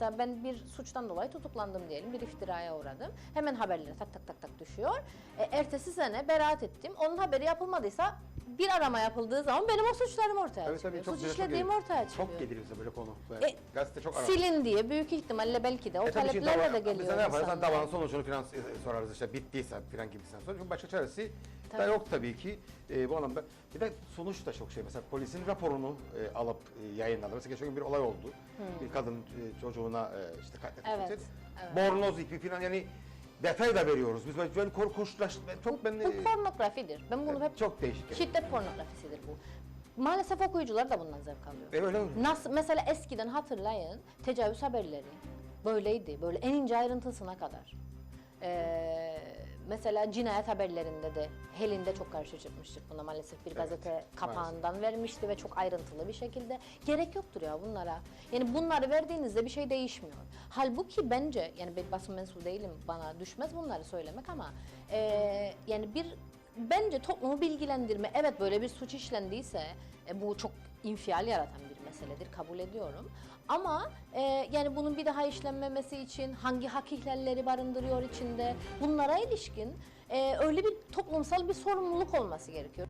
mesela ben bir suçtan dolayı tutuklandım diyelim, bir iftiraya uğradım. Hemen haberlere tak tak tak tak düşüyor. E, ertesi sene beraat ettim. Onun haberi yapılmadıysa bir arama yapıldığı zaman benim o suçlarım ortaya Evet çıkıyor. tabii çok Suç çok işlediğim geliyor. ortaya çıkıyor. Çok gelir bize böyle konu. Böyle E, Gazete çok arar. Silin diye büyük ihtimalle belki de o E tabii taleplerle dava- de geliyor de ne yaparız? Davanın sonucunu falan e, sorarız işte bittiyse falan gibisinden sonra. Çünkü başka çaresi da yok tabii ki e, bu anlamda. Bir de sonuç da çok şey. Mesela polisin raporunu e, alıp e, yayınladı. Mesela geçen gün bir olay oldu. Bir kadın e, çocuğuna e, işte katletmiş. Evet, evet. Bornoz ipi falan yani detay da veriyoruz. Biz böyle, korkunçlaş... Çok ben... Bu pornografidir. Ben bunu hep çok değişik. şiddet pornografisidir bu. Maalesef okuyucular da bundan zevk alıyor. E, öyle öyle. Nasıl mesela eskiden hatırlayın tecavüz haberleri böyleydi. Böyle en ince ayrıntısına kadar. Ee, mesela cinayet haberlerinde de Helin'de çok karşı çıkmıştık buna maalesef bir gazete kapağından vermişti ve çok ayrıntılı bir şekilde. Gerek yoktur ya bunlara. Yani bunları verdiğinizde bir şey değişmiyor. Halbuki bence yani ben basın mensubu değilim bana düşmez bunları söylemek ama ee, yani bir bence toplumu bilgilendirme evet böyle bir suç işlendiyse e, bu çok infial yaratan bir meseledir kabul ediyorum. Ama e, yani bunun bir daha işlenmemesi için hangi hak ihlalleri barındırıyor içinde bunlara ilişkin e, öyle bir toplumsal bir sorumluluk olması gerekiyor.